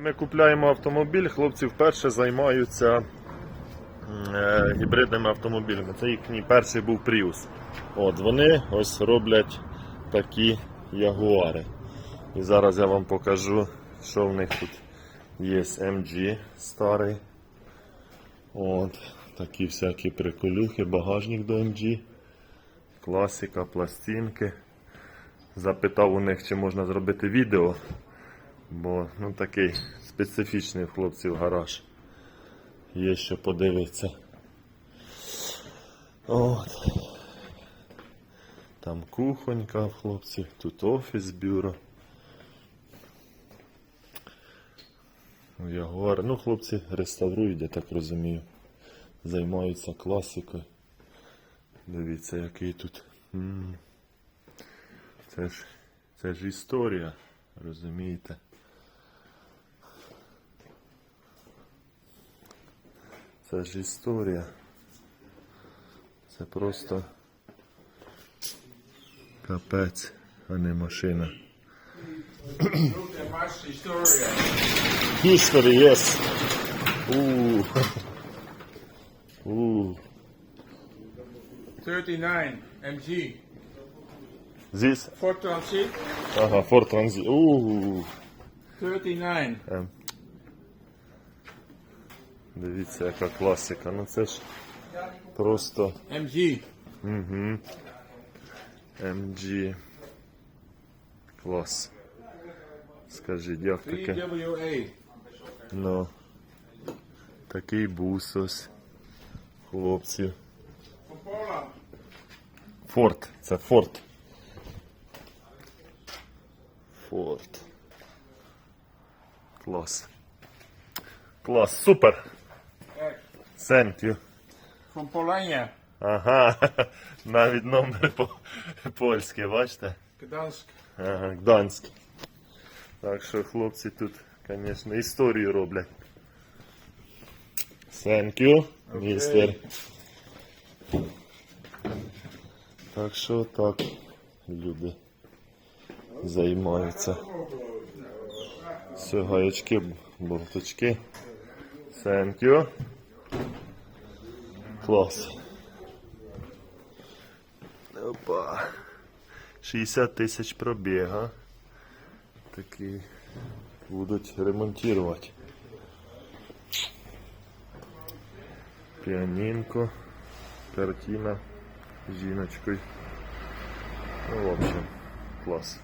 Ми купляємо автомобіль, хлопці вперше займаються е, гібридними автомобілями. Це їхній перший був Prius. От вони ось роблять такі ягуари. І зараз я вам покажу, що в них тут є MG старий. От, такі всякі приколюхи, багажник до MG, класика, пластинки. Запитав у них, чи можна зробити відео. Бо ну, такий специфічний в хлопців гараж. Є що подивитися. От. Там кухонька в хлопців, тут офіс бюро. Ягуар. Ну, хлопці реставрують, я так розумію. Займаються класикою. Дивіться, який тут. Це ж, це ж історія, розумієте? Це історія. Це просто капець, а не машина. History, yes. Ooh. Ooh. 39 MG. This? Ford Transit. Ага, Ford Transit. Ooh. 39. Ем. Дивіться, яка класика. Ну це ж просто MG. Угу. MG. Клас. Скажіть, як таке? Ну. Такий бусос. Хлопців. From Форт. Це форт. Форт. Клас. Клас. Супер. Thank you. Van Polanja. Ага. Навіть номер по- польський, бачите? Gdansk. Ага, Гданськ. Так що хлопці тут, звісно, історію роблять. Thank you, містер. Так що так люди займаються. Все, гаячки, болточки. Thank you. Клас. Опа. 60 тисяч пробіга. Такі будуть ремонтувати. Піанінко, картина з жіночкою. Ну, в общем, клас.